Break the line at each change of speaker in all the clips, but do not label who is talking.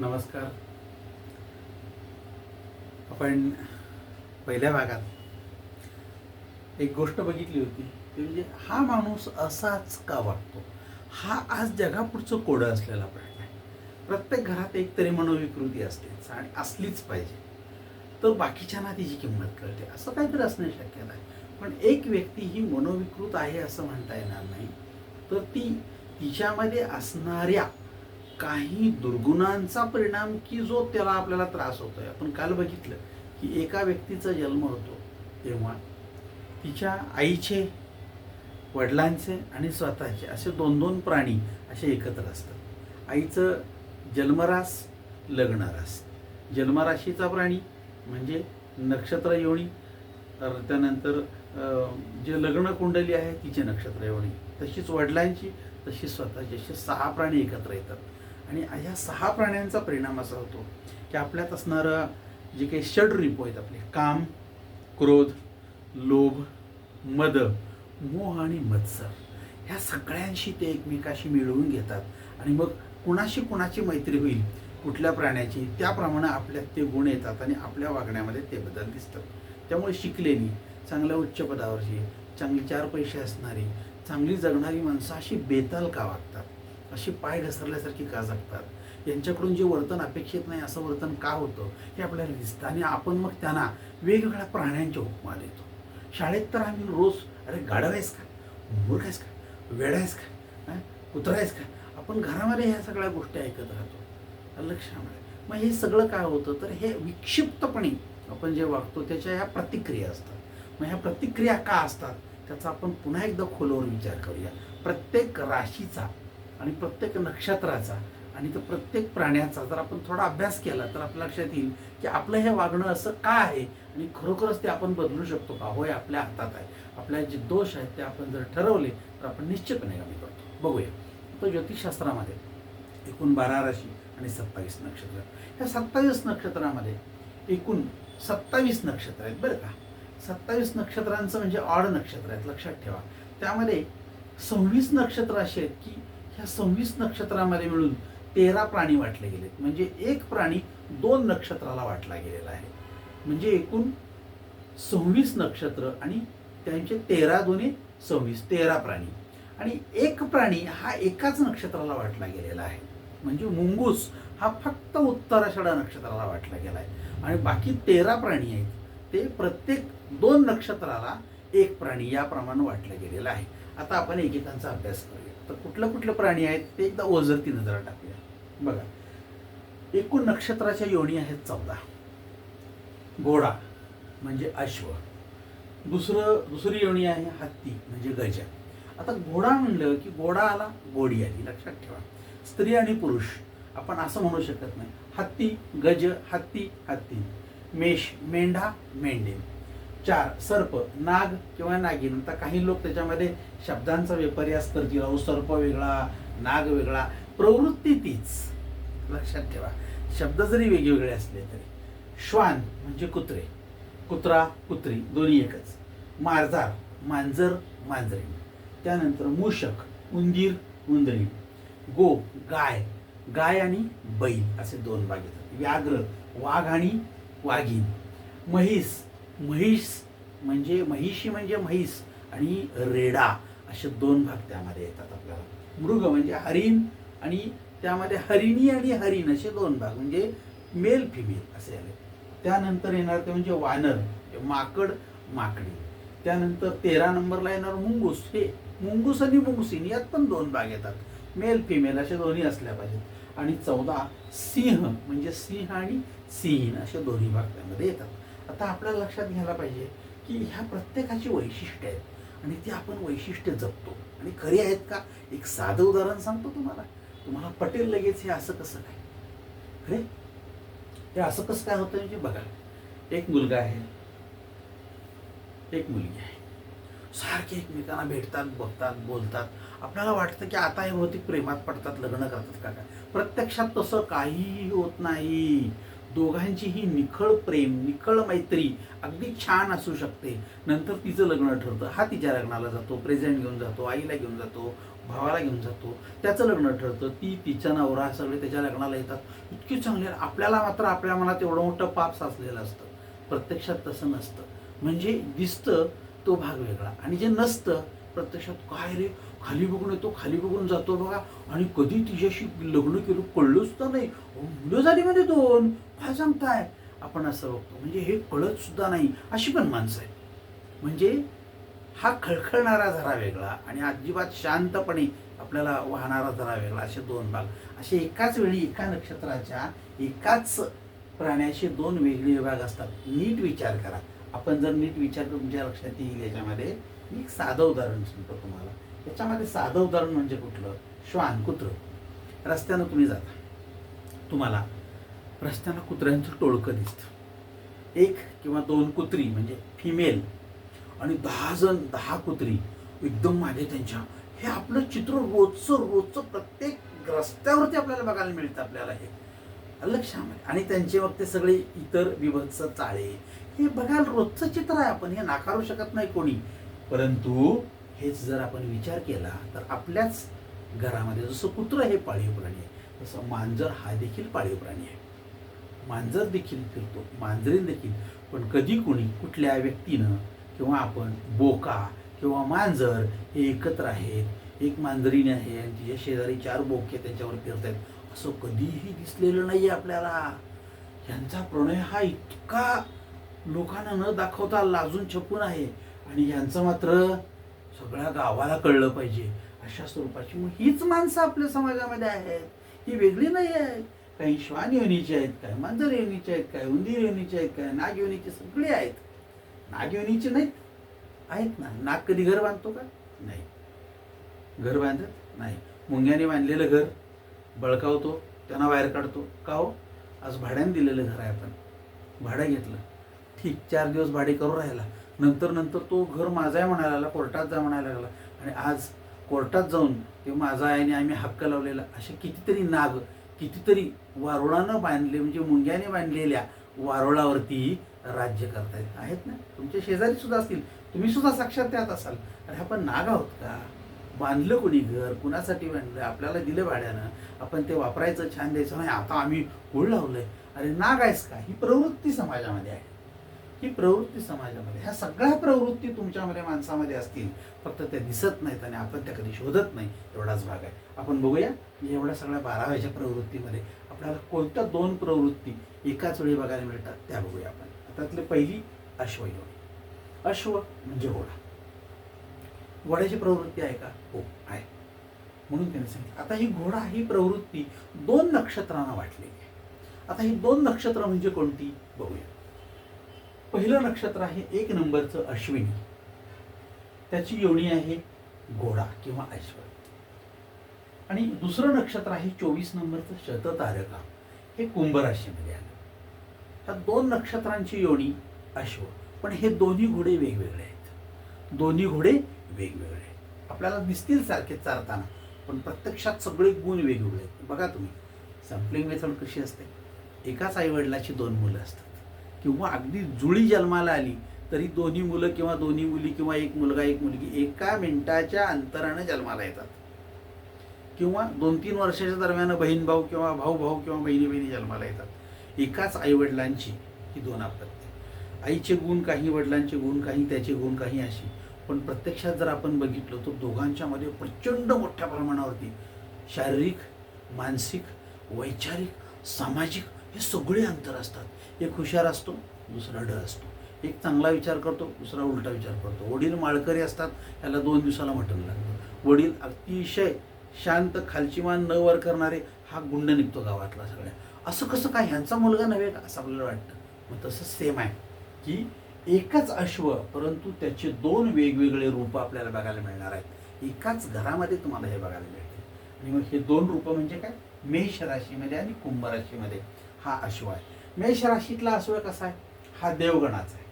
नमस्कार. आपण पहिल्या भागात एक गोष्ट बघितली होती ती म्हणजे हा माणूस असाच का वागतो हा आज जगापुढचं कोडं असलेला प्रश्न आहे. प्रत्येक घरात एक तरी मनोविकृती असतेच आणि असलीच पाहिजे. तर बाकीच्यांना तिची किंमत कळते असं काहीतरी असणं शक्यता आहे. पण एक व्यक्ती ही मनोविकृत आहे असं म्हणता येणार नाही. तर ती तिच्यामध्ये असणाऱ्या काही दुर्गुणांचा परिणाम की जो त्याला आपल्याला त्रास होतोय. आपण काल बघितलं की एका व्यक्तीचा जन्म होतो तेव्हा तिच्या आईचे वडिलांचे आणि स्वतःचे असे दोन दोन प्राणी असे एकत्र असतात. आईचं जन्मरास लग्नरास. जन्मराशीचा प्राणी म्हणजे नक्षत्र योनी तर त्यानंतर जे लग्न कुंडली आहे तिचे नक्षत्र योनी. तशीच वडिलांची तशीच स्वतःची असे सहा प्राणी एकत्र येतात. आणि ह्या सहा प्राण्यांचा परिणाम असा होतो की आपल्यात असणारं जे काही षड रिपो आहेत आपले काम क्रोध लोभ मद मोह आणि मत्सर ह्या सगळ्यांशी ते एकमेकाशी मिळवून घेतात. आणि मग कुणाशी कुणाची मैत्री होईल कुठल्या प्राण्याची त्याप्रमाणे आपल्यात ते गुण येतात आणि आपल्या वागण्यामध्ये ते बदल दिसतात. त्यामुळे शिकलेली चांगल्या उच्च पदावरची चांगली चार पैसे असणारी चांगली जगणारी माणसं अशी बेताल का वागतात? अशी पाय घसरल्यासारखी का जगतात? यांच्याकडून जे वर्तन अपेक्षित नाही असं वर्तन का होतं? हे आपल्याला दिसतं. आणि आपण मग त्यांना वेगवेगळ्या प्राण्यांच्या उपमा देतो. शाळेत तर आम्ही रोज अरे गाढव आहेस का? मूर्ख आहेस का? वेड आहेस का? कुत्रा आहेस का? आपण घरामध्ये ह्या सगळ्या गोष्टी ऐकत राहतो. लक्षामध्ये मग हे सगळं काय होतं? तर हे विक्षिप्तपणे आपण जे वागतो त्याच्या ह्या प्रतिक्रिया असतात. मग ह्या प्रतिक्रिया का असतात? त्याचा आपण पुन्हा एकदा खोलवर विचार करूया. प्रत्येक राशीचा आणि प्रत्येक नक्षत्राचा आणि तो प्रत्येक प्राण्याचा जर आपण थोडा अभ्यास केला तर आपल्या लक्षात येईल की आपलं हे वागणं असं का आहे? आणि खरोखरच ते आपण बदलू शकतो का? होय आपल्या हातात आहे. आपल्या जे दोष आहेत ते आपण जर ठरवले तर आपण निश्चितपणे कमी करतो. बघूया. तर ज्योतिषशास्त्रामध्ये एकूण बारा राशी आणि सत्तावीस नक्षत्र. ह्या सत्तावीस नक्षत्रामध्ये एकूण सत्तावीस नक्षत्र आहेत बरं का? सत्तावीस नक्षत्रांचं म्हणजे ऑड नक्षत्र आहेत लक्षात ठेवा. त्यामध्ये सव्वीस नक्षत्र अशी आहेत की ह्या सव्वीस नक्षत्रामध्ये मिळून तेरा प्राणी वाटले गेलेत म्हणजे एक प्राणी दोन नक्षत्राला वाटला गेलेला आहे. म्हणजे एकूण सव्वीस नक्षत्र आणि त्यांचे तेरा दोन्ही सव्वीस तेरा प्राणी. आणि एक प्राणी हा एकाच नक्षत्राला वाटला गेलेला आहे. म्हणजे मुंगूस हा फक्त उत्तराषाढा नक्षत्राला वाटला गेला आहे आणि बाकी तेरा प्राणी आहेत ते प्रत्येक दोन नक्षत्राला एक प्राणी याप्रमाणे वाटलं गेलेलं आहे. आता आपण एकेकांचा अभ्यास करू तर कुठलं कुठलं प्राणी आहेत ते एकदा ओझरती नजर टाकूया. बघा. एकूण नक्षत्राच्या योनी आहेत चौदा. घोडा म्हणजे अश्व. दुसरं दुसरी योनी आहे हत्ती म्हणजे गजा. आता घोडा म्हणलं की घोडा आला गोडी आली. लक्षात ठेवा. स्त्री आणि पुरुष. आपण असं म्हणू शकत नाही. हत्ती गज हत्ती हत्ती. मेष मेंढा मेंढे. चार सर्प नाग किंवा नागिन. आता काही लोक त्याच्यामध्ये शब्दांचा विपर्यास करतील. अहो सर्प वेगळा नाग वेगळा. प्रवृत्ती तीच. लक्षात ठेवा. शब्द जरी वेगवेगळे असले तरी. श्वान म्हणजे कुत्रे. कुत्रा कुत्री दोन्ही एकच. मार्जार मांजर मांजरी त्यानंतर मूषक उंदीर उंदरी गो गाय. गाय आणि बैल असे दोन भाग येतात. व्याघ्र वाघ आणि वाघीण. म्हैस म्हैस म्हणजे महिषी म्हणजे म्हैस आणि रेडा असे दोन भाग त्यामध्ये येतात आपल्याला. मृग म्हणजे हरिण आणि त्यामध्ये हरिणी आणि हरिण असे दोन भाग म्हणजे मेल फिमेल असे आले. त्यानंतर येणार ते म्हणजे वानर म्हणजे माकड माकडी. त्यानंतर तेरा नंबरला येणार मुंगूस. हे मुंगूस आणि मुंगसीन यात पण दोन भाग येतात. मेल फिमेल असे दोन्ही असल्या पाहिजेत. आणि चौदा सिंह म्हणजे सिंह आणि सिंह असे दोन्ही भाग त्यामध्ये येतात. आता आपल्याला लक्षात घ्यायला पाहिजे की ह्या प्रत्येकाची वैशिष्ट्य आहेत आणि ती आपण वैशिष्ट्य जपतो. आणि खरी आहेत का? एक साधं उदाहरण सांगतो तुम्हाला. तुम्हाला पटेल लगेच हे असं कसं काय? खरे? हे असं कसं काय होतं म्हणजे बघा. एक मुलगा आहे. एक मुलगी आहे. सारखे एकमेकांना भेटतात बघतात बोलतात. आपल्याला वाटतं की आता हे भौतिक प्रेमात पडतात लग्न करतात का काय? प्रत्यक्षात तसं काहीही होत नाही. दोघांचीही निखळ प्रेम निखळ मैत्री अगदी छान असू शकते. नंतर तिचं लग्न ठरतं. हा तिच्या लग्नाला जातो प्रेझेंट घेऊन जातो आईला घेऊन जातो भावाला घेऊन जातो. त्याचं लग्न ठरतं. ती तिचा नवरा सगळे त्याच्या लग्नाला येतात. इतकी चांगली आपल्याला मात्र आपल्या मनात एवढं मोठं पाप साचलेलं असतं. प्रत्यक्षात तसं नसतं. म्हणजे दिसतं तो भाग वेगळा. आणि जे नसतं प्रत्यक्षात काय रे? खाली बघून येतो खाली बघून जातो बघा. आणि कधी तिच्याशी लग्न केलं कळलोच तर नाही. मुलं झाली म्हणजे दोन. काय सांगताय? आपण असं बघतो. म्हणजे हे कळत सुद्धा नाही. अशी पण माणसं आहेत. म्हणजे हा खळखळणारा जरा वेगळा आणि अजिबात शांतपणे आपल्याला वाहणारा जरा वेगळा असे दोन भाग. असे एकाच वेळी एका नक्षत्राच्या एकाच प्राण्याचे दोन वेगळे विभाग असतात. नीट विचार करा. आपण जर नीट विचार तुमच्या लक्षात येईल याच्यामध्ये. मी एक साधं उदाहरण सांगतो तुम्हाला. याच्यामध्ये साधं उदाहरण म्हणजे कुठलं? श्वान कुत्र. रस्त्यानं तुम्ही जाता. तुम्हाला रस्त्याला कुत्र्यांचं टोळकं दिसतं. एक किंवा दोन कुत्री म्हणजे फिमेल आणि दहा जण दहा कुत्री एकदम मागे त्यांच्या. हे आपलं चित्र रोजचं रोजचं प्रत्येक रस्त्यावरती आपल्याला बघायला मिळतं आपल्याला हे. लक्षामध्ये आणि त्यांचे मग ते सगळे इतर विभत्स चाळे. हे बघायला रोजचं चित्र आहे आपण हे नाकारू शकत नाही कोणी. परंतु हेच जर आपण विचार केला तर आपल्याच घरामध्ये जसं कुत्र हे पाळीव प्राणी आहे तसं मांजर हा देखील पाळीव प्राणी आहे. मांजर देखील फिरतो मांजरीन देखील. पण कधी कोणी कुठल्या व्यक्तीनं किंवा आपण बोका किंवा मांजर हे एकत्र आहेत एक मांजरीने आहे आणि तिच्या शेजारी चार बोके त्यांच्यावर फिरत आहेत असं कधीही दिसलेलं नाही आपल्याला. यांचा प्रणय हा इतका लोकांना न दाखवता लाजून छपून आहे. आणि यांचं मात्र सगळ्या गावाला कळलं पाहिजे. अशा स्वरूपाची मग हीच माणसं आपल्या समाजामध्ये आहेत. ही वेगळी नाही आहेत. काही श्वान योनीचे आहेत काय मांजर योनीचे आहेत काय उंदीर योनीचे आहेत काय नाग योनीचे सगळे आहेत. नाग योनीचे नाहीत आहेत ना. नाग कधी घर बांधतो का? नाही. घर बांधत नाही. मुंग्याने बांधलेलं घर बळकावतो त्यांना बाहेर काढतो. का हो? आज भाड्याने दिलेलं घर आहे आपण. भाडं घेतलं. ठीक चार दिवस भाडे करून राहिला. नंतर नंतर तो घर माझा आहे म्हणायला लागला कोर्टात जा म्हणायला लागला. आणि आज कोर्टात जाऊन ते माझा आहे आणि आम्ही हक्क लावलेला. असे कितीतरी नाग कितीतरी वारुळानं बांधले म्हणजे मुंग्याने बांधलेल्या वारुळावरती राज्य करतायत. आहेत ना? तुमच्या शेजारी सुद्धा असतील. तुम्ही सुद्धा साक्षात त्यात असाल. अरे आपण नाग आहोत का? बांधलं कोणी घर? कुणासाठी बांधलं? आपल्याला दिलं भाड्यानं. आपण ते वापरायचं छान द्यायचं. नाही आता आम्ही होळ लावलंय. अरे नाग आहेस का? ही प्रवृत्ती समाजामध्ये आहे. ही प्रवृत्ती समाजामध्ये. ह्या सगळ्या प्रवृत्ती तुमच्यामध्ये माणसामध्ये असतील फक्त त्या दिसत नाहीत आणि आपण त्या कधी शोधत नाही एवढाच भाग आहे. आपण बघूया एवढ्या सगळ्या बाराव्याच्या प्रवृत्तीमध्ये आपल्याला कोणत्या दोन प्रवृत्ती एकाच वेळी बघायला मिळतात त्या बघूया आपण. त्यातली पहिली अश्वयोग अश्व म्हणजे घोडा. घोड्याची प्रवृत्ती आहे का? हो आहे. म्हणून त्यांनी सांगितलं आता ही घोडा ही प्रवृत्ती दोन नक्षत्रांना वाटलेली आहे. आता ही दोन नक्षत्र म्हणजे कोणती? बघूया. पहिलं नक्षत्र आहे एक नंबरचं अश्विनी. त्याची योनी आहे घोडा किंवा ऐश्वर. आणि दुसरं नक्षत्र आहे चोवीस नंबरचं शततारका. हे कुंभ राशीमध्ये आलं. ह्या दोन नक्षत्रांची योनी अश्व. पण हे दोन्ही घोडे वेगवेगळे आहेत. दोन्ही घोडे वेगवेगळे आहेत. आपल्याला दिसतील सारखे चालताना पण प्रत्यक्षात सगळे गुण वेगवेगळे आहेत. बघा तुम्ही. सॅम्पलिंग मेथड कशी असते? एकाच आईवडिलाची दोन मुलं असतात. किंवा अगदी जुळी जन्माला आली तरी दोन्ही मुलं किंवा दोन्ही मुली किंवा एक मुलगा एक मुलगी एका मिनिटाच्या अंतराने जन्माला येतात. किंवा दोन तीन वर्षाच्या दरम्यान बहीण भाऊ किंवा भाऊ भाऊ किंवा बहिणी बहिणी जन्माला येतात. एकाच आईवडिलांची ही दोन आपत्ती. आईचे गुण काही वडिलांचे गुण काही त्याचे गुण काही अशी. पण प्रत्यक्षात जर आपण बघितलं तर दोघांच्यामध्ये प्रचंड मोठ्या प्रमाणावरती शारीरिक मानसिक वैचारिक सामाजिक हे सगळे अंतर असतात. एक हुशार असतो दुसरा ड असतो. एक चांगला विचार करतो दुसरा उलटा विचार करतो. वडील माळकरी असतात याला दोन दिवसाला मटण लागतं. वडील अतिशय शांत खालची मान न वर करणारे हा गुंड निघतो गावातला सगळ्या. असं कसं काय? ह्यांचा मुलगा नव्हे का? असं आपल्याला वाटतं. मग तसं सेम आहे. की एकच अश्व परंतु त्याचे दोन वेगवेगळे रूप आपल्याला बघायला मिळणार आहेत. एकाच घरामध्ये तुम्हाला हे बघायला मिळते आणि मग हे दोन रूपं म्हणजे काय? मेष राशीमध्ये आणि कुंभ राशीमध्ये. हा अश्व आहे. मेष राशीतला अश्व कसा आहे? हा देवगणाचा आहे.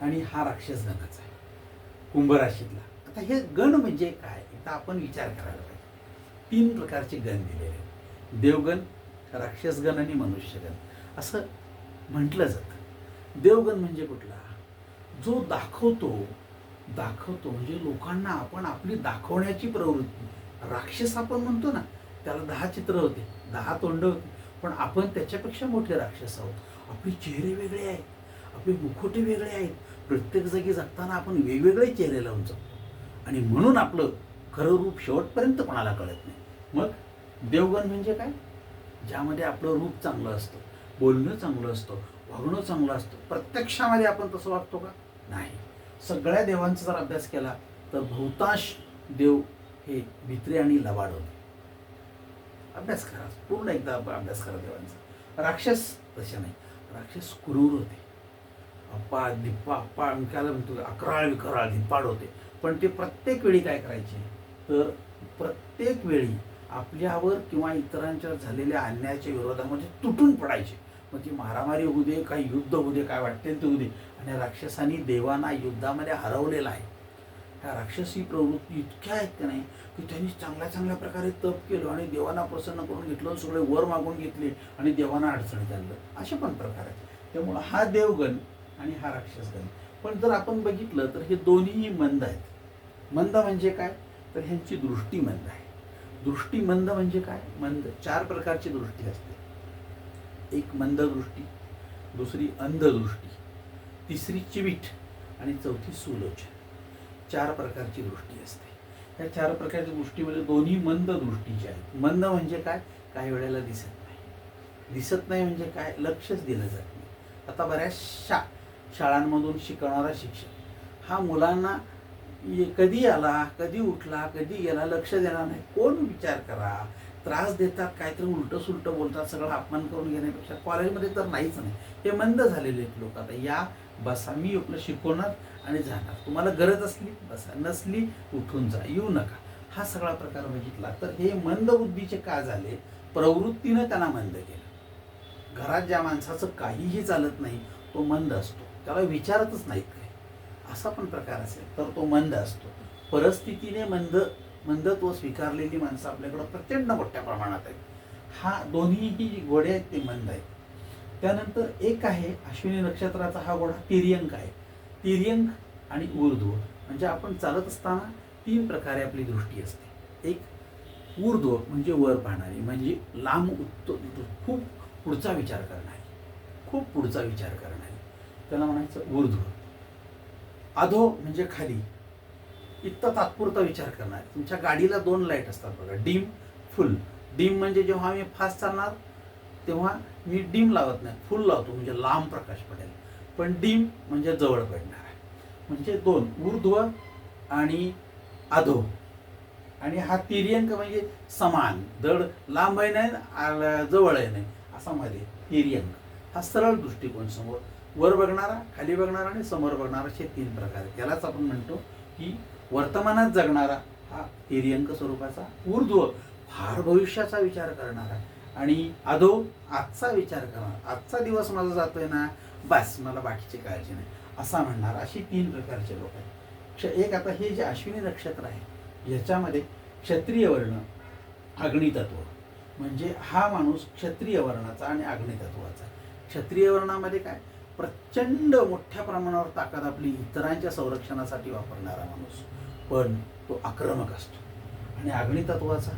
आणि हा राक्षस गणाचा आहे. कुंभ राशीतला. आता हे गण म्हणजे काय? आता आपण विचार करायला पाहिजे. तीन प्रकारचे गण दिलेले आहेत. देवगण राक्षसगण आणि मनुष्यगण असं म्हटलं जातं. देवगण म्हणजे कुठला? जो दाखवतो दाखवतो म्हणजे लोकांना आपण आपली दाखवण्याची प्रवृत्ती. राक्षस आपण म्हणतो ना त्याला दहा चित्र होते. दहा तोंड होती. पण आपण त्याच्यापेक्षा मोठे राक्षस आहोत. आपले चेहरे वेगळे आहेत. आपले मुखोटे वेगळे आहेत. प्रत्येक जागी जगताना आपण वेगवेगळे चेहरे लावून जगतो. आणि म्हणून आपलं खरं रूप शेवटपर्यंत कोणाला कळत नाही. मग देवगण म्हणजे काय? ज्यामध्ये आपलं रूप चांगलं असतं बोलणं चांगलं असतं वागणं चांगलं असतं. प्रत्यक्षामध्ये आपण तसं वागतो का? नाही. सगळ्या देवांचा जर अभ्यास केला तर बहुतांश देव हे भित्रे आणि लबाड होते. अभ्यास करा. पूर्ण एकदा अभ्यास करा देवांचा. राक्षस तसे नाही. राक्षस क्रूर होते. अप्पा दिप्पा अप्पा काय म्हणतो अकराळ विकराळ धिप्पाड होते. पण ते प्रत्येक वेळी काय करायचे? तर प्रत्येक वेळी आपल्यावर किंवा इतरांच्या झालेल्या अन्यायाच्या विरोधामध्ये तुटून पडायचे. मग ती मारामारी होऊ दे काही युद्ध होऊ दे काय वाटते ते होऊ दे. आणि राक्षसांनी देवांना युद्धामध्ये हरवलेलं आहे. ह्या राक्षसी प्रवृत्ती इतक्या आहेत का नाही की त्यांनी चांगल्या चांगल्या प्रकारे तप केलं आणि देवांना प्रसन्न करून घेतलं सगळे वर मागून घेतले आणि देवांना अडचणीत आणलं. असे पण प्रकार आहेत. त्यामुळं हा देवगण आणि हा राक्षसगण. पण जर आपण बघितलं तर हे दोन्हीही मंद आहेत. मंद म्हणजे काय? तर ह्यांची दृष्टी मंद आहे. दृष्टी मंद म्हणजे काय? मंद चार प्रकारची दृष्टी असते. एक मंद दृष्टी दुसरी अंधदृष्टी तिसरी चिवीट आणि चौथी सुलोचन. चार प्रकारची दृष्टी असते. या चार प्रकारच्या दृष्टीमध्ये दोन्ही मंद दृष्टीचे आहेत. मंद म्हणजे काय? काही वेळेला दिसत नाही. दिसत नाही म्हणजे काय? लक्षच दिलं जात नाही. आता बऱ्याचशा शाळांमधून शिकवणारा शिक्षक. हा मुलांना कधी आला कधी उठला कधी गेला लक्ष देणार नाही. कोण विचार करा? त्रास देतात काहीतरी उलटं सुलटं बोलतात सगळं अपमान करून घेण्यापेक्षा. कॉलेजमध्ये तर नाहीच नाही. हे मंद झालेले आहेत लोक आता. या बसा मी आपलं शिकवणार आणि जाणार. तुम्हाला गरज असली बसा. नसली उठून जा. येऊ नका. हा सगळा प्रकार बघितला. तर हे मंद बुद्धीचे का झाले? प्रवृत्तीनं त्यांना मंद केलं. घरात ज्या माणसाचं काहीही चालत नाही तो मंद असतो. त्याला विचारतच नाहीत काय असा पण प्रकार असेल तर तो मंद असतो. परिस्थितीने मंद मंदत्व स्वीकारलेली माणसं आपल्याकडं प्रचंड मोठ्या प्रमाणात आहेत. हा दोन्हीही जी घोडे आहेत ते मंद आहेत. त्यानंतर एक आहे अश्विनी नक्षत्राचा हा घोडा तिर्यंक आहे. तिर्यंक आणि ऊर्ध्व म्हणजे आपण चालत असताना तीन प्रकारे आपली दृष्टी असते. एक ऊर्ध्व म्हणजे वर पाहणारी म्हणजे लांब उत्त खूप पुढचा विचार करणारी खूप पुढचा विचार करणारी. त्याला म्हणायचं ऊर्ध्व. अधो म्हणजे खाली. इतका तात्पुरता विचार करणार. तुमच्या गाडीला दोन लाइट असतात बघा डीम फुल. डीम म्हणजे जेव्हा आम्ही फास्ट चालणार तेव्हा मी डीम लावत नाही फुल लावतो म्हणजे लांब प्रकाश पडेल. पण डीम म्हणजे जवळ पडणार आहे. म्हणजे दोन ऊर्ध्व आणि अधो आणि हा तिर्यंक म्हणजे समान दड लांब आहे नाही आ- जवळ आहे नाही असा मध्ये तिर्यंक. हा सरळ दृष्टिकोन समोर वर बघणारा खाली बघणारा आणि समोर बघणारा असे तीन प्रकार आहेत. त्यालाच आपण म्हणतो की वर्तमानात जगणारा हा तिर्यंक स्वरूपाचा ऊर्ध्व फार भविष्याचा विचार करणारा. आणि अधो आजचा विचार करणार आजचा दिवस माझा जातोय ना बस मला बाकीची काळजी नाही. असा म्हणणार अशी तीन प्रकारचे लोक आहेत. क्ष एक आता हे जे अश्विनी नक्षत्र आहे याच्यामध्ये क्षत्रिय वर्ण अग्नितत्व. म्हणजे हा माणूस क्षत्रिय वर्णाचा आणि अग्नितत्वाचा क्षत्रिय वर्णामध्ये काय? प्रचंड मोठ्या प्रमाणावर ताकद आपली इतरांच्या संरक्षणासाठी वापरणारा माणूस. पण तो आक्रमक असतो. आणि अग्नितत्वाचा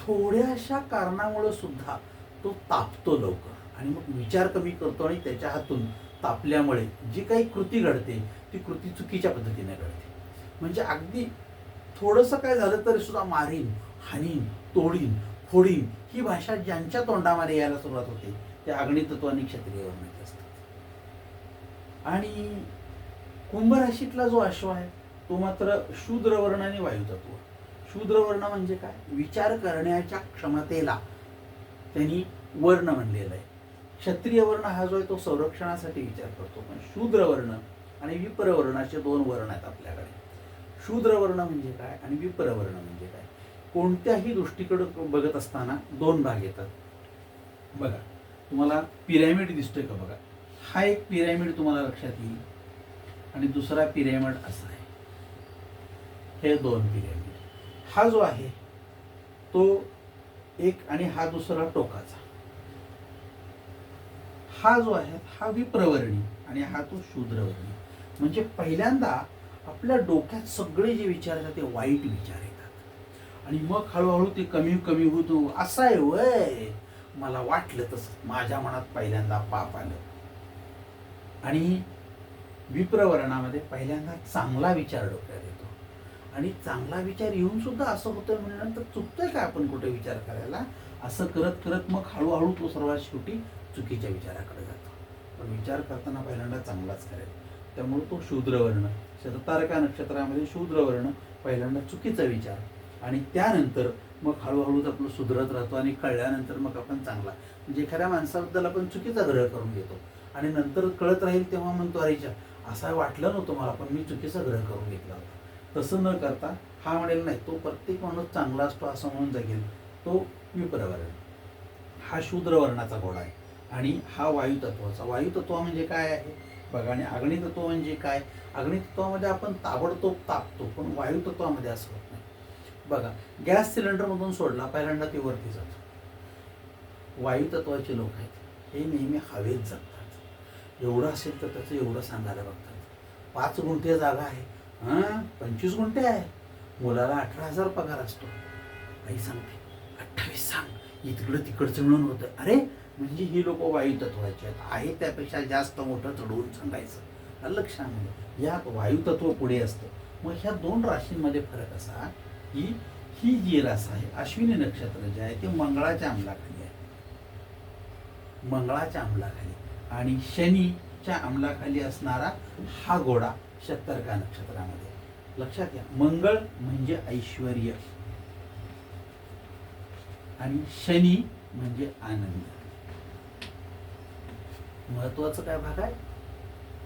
थोड्याशा कारणामुळं सुद्धा तो तापतो लवकर. आणि मग विचार कमी करतो आणि त्याच्या हातून तापल्यामुळे जी काही कृती घडते ती कृती चुकीच्या पद्धतीने घडते. म्हणजे अगदी थोडंसं काय झालं तरी सुद्धा मारीन हानीन तोडीन फोडीन ही भाषा ज्यांच्या तोंडामध्ये यायला सुरुवात होते ते अग्नितत्व आणि क्षत्रिय वर्णाचे असतात. आणि कुंभ राशीतला जो अश्व आहे तो मात्र शूद्र वर्ण आणि वायुतत्व. शूद्र वर्ण म्हणजे काय? विचार करण्याच्या क्षमतेला त्यांनी वर्ण म्हणलेलं आहे. क्षत्रिय वर्ण हा जो आहे तो संरक्षणासाठी विचार करतो. पण शूद्र वर्ण आणि विप्रवर्णाचे दोन वर्ण आहेत आपल्याकडे. शूद्र वर्ण म्हणजे काय आणि विप्रवर्ण म्हणजे काय? कोणत्याही दृष्टीकडे बघत असताना दोन भाग येतात. बघा तुम्हाला पिरॅमिड दिसतोय का बघा? हा एक पिरॅमिड तुम्हाला लक्षात येईल. आणि दुसरा पिरॅमिड असा आहे. हे दोन पिरॅमिड. हा जो आहे तो एक आणि हा दुसरा टोकाचा. हा जो आहे हा विप्रवर्णी आणि हा तो शूद्रवर्णी. म्हणजे पहिल्यांदा आपल्या डोक्यात सगळे जे विचार येतात ते वाईट विचार येतात. आणि मग हळूहळू ते कमी कमी होतो. असं आहे वय. मला वाटलं तसं. माझ्या मनात पहिल्यांदा पाप आलं. आणि विप्रवरणामध्ये पहिल्यांदा चांगला विचार डोक्यात येतो. आणि चांगला विचार येऊन सुद्धा असं होतंय म्हणल्यानंतर चुकतोय का आपण कुठे विचार करायला? असं करत करत मग हळूहळू तो सर्वात शेवटी चुकीच्या विचाराकडे जातो. पण विचार करताना पहिल्यांदा चांगलाच करेल. त्यामुळे तो शूद्रवर्ण शततारका नक्षत्रामध्ये शूद्रवर्ण पहिल्यांदा चुकीचा विचार. आणि त्यानंतर मग हळूहळूच आपलं सुधरत राहतो आणि कळल्यानंतर मग आपण चांगला. म्हणजे एखाद्या माणसाबद्दल आपण चुकीचा ग्रह करून घेतो. आणि नंतर कळत राहील तेव्हा म्हणतो अरेच्या असं वाटलं नव्हतं मला पण मी चुकीचा ग्रह करून घेतला होता. तसं न करता हा म्हणेल नाही तो प्रत्येक माणूस चांगला असतो असं म्हणून जगेल तो विप्रवर्ण. हा शूद्रवर्णाचा घोडा आहे आणि हा वायुतत्वाचा. वायुतत्व म्हणजे काय आहे? बघा आणि अग्नितत्व म्हणजे काय? अग्नितत्वामध्ये आपण ताबडतोब तापतो पण वायुतत्वामध्ये असं होत नाही. बघा गॅस सिलेंडरमधून सोडला पहिल्यांदा ते वरती जातो. वायुतत्वाचे लोक आहेत हे नेहमी हवेत जगतात. एवढं असेल तर त्याचं एवढं सांगायला बघतात. पाच गुंठे जागा आहे हां पंचवीस गुंठे आहे. मुलाला अठरा हजार पगार असतो. आई सांगते अठ्ठावीस सांग. इकडं तिकडचं मिळून होतं. अरे म्हणजे ही लोक वायुतत्वाची आहेत. आहे त्यापेक्षा जास्त मोठं चढवून सांगायचं. आलं लक्षामध्ये यात वायुतत्व पुढे असतं. मग ह्या दोन राशींमध्ये फरक असा की ही जी रास आहे अश्विनी नक्षत्र जे आहे ते मंगळाच्या अंमलाखाली आहे. मंगळाच्या अंमलाखाली आणि शनीच्या अंमलाखाली असणारा हा घोडा. शतरका नक्षत्रामध्ये. लक्षात घ्या मंगळ म्हणजे ऐश्वर आणि शनी म्हणजे आनंद. महत्वाचं काय भाग आहे?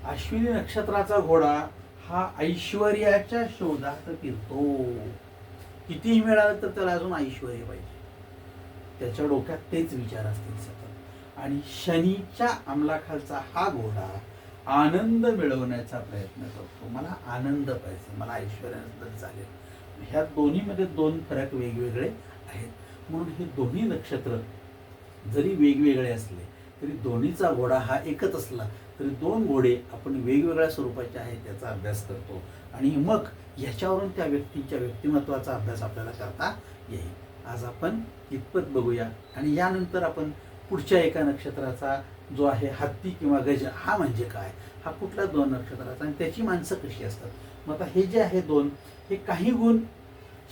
अश्विनी नक्षत्राचा घोडा हा ऐश्वर्याच्या शोधात फिरतो. कितीही मिळालं तर त्याला अजून ऐश्वर पाहिजे. त्याच्या डोक्यात तेच विचार असतील सतत. आणि शनीच्या अंमलाखालचा हा घोडा आनंद मिळवण्याचा प्रयत्न करतो. मला आनंद पाहिजे मला ऐश्वर्यानंतर चालेल. ह्या दोन्हीमध्ये दोन फरक वेगवेगळे आहेत. म्हणून हे दोन्ही नक्षत्र जरी वेगवेगळे असले तरी दोन्हीचा घोडा हा एकच असला तरी दोन घोडे आपण वेगवेगळ्या स्वरूपाचे आहेत त्याचा अभ्यास करतो. आणि मग याच्यावरून त्या व्यक्तीच्या व्यक्तिमत्वाचा अभ्यास आपल्याला करता येईल. आज आपण इतपत बघूया. आणि यानंतर आपण पुढच्या एका नक्षत्राचा जो आहे हत्ती किंवा गज हा म्हणजे काय? हा कुठला दोन नक्षत्राचा? आणि त्याची माणसं कशी असतात? मग आता हे जे आहे दोन हे काही गुण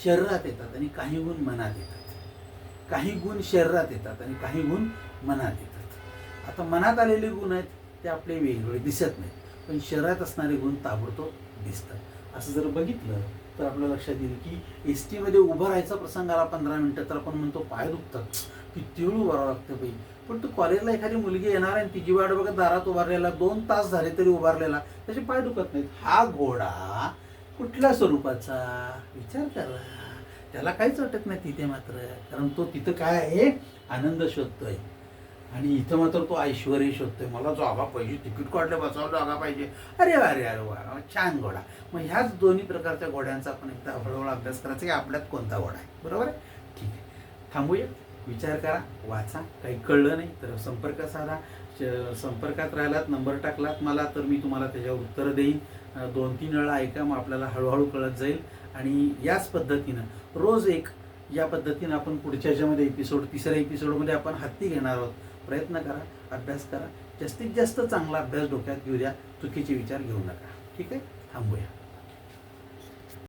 शरीरात येतात आणि काही गुण मनात येतात. काही गुण शरीरात येतात आणि काही गुण मनात येतात. आता मनात आलेले गुण आहेत ते आपले वेगवेगळे दिसत नाहीत. पण शरीरात असणारे गुण ताबडतोब दिसतात. असं जर बघितलं तर आपल्या लक्षात येईल की एस टीमध्ये उभं राहायचा प्रसंग आला पंधरा मिनटं तर आपण म्हणतो पाय दुखतात. किती वेळ उभारावं लागतं बाई. पण तू कॉलेजला एखादी मुलगी येणार आणि तिची वाट बघत दारात उभारलेला दोन तास झाले तरी उभारलेला त्याचे पाय दुखत नाहीत. हा घोडा कुठल्या स्वरूपाचा? विचार करा. त्याला काहीच वाटत नाही तिथे मात्र. कारण तो तिथं काय आहे? आनंद शोधतोय. आणि इथं मात्र तो ऐश्वर शोधतोय. मला जागा पाहिजे तिकीट काढलं बसावं जागा पाहिजे. अरे अरे अरे वा छान घोडा. मग ह्याच दोन्ही प्रकारच्या घोड्यांचा आपण एकदा हळूहळू अभ्यास करायचा की आपल्यात कोणता घोडा आहे? बरोबर आहे? ठीक आहे. थांबूया. विचार करा वाचा. काही कळलं नाही तर संपर्क साधा. संपर्कात राहिलात नंबर टाकलात मला तर मी तुम्हाला त्याच्यावर उत्तरं देईन. दोन तीन वेळा ऐका मग आपल्याला हळूहळू कळत जाईल. आणि याच पद्धतीनं रोज एक या पद्धतीनं आपण पुढच्या ह्याच्यामध्ये एपिसोड तिसऱ्या एपिसोडमध्ये आपण हत्ती घेणार आहोत. प्रयत्न करा अभ्यास करा. जास्तीत जास्त चांगला अभ्यास डोक्यात घेऊ द्या. चुकीचे विचार घेऊ नका. ठीक आहे? थांबूया.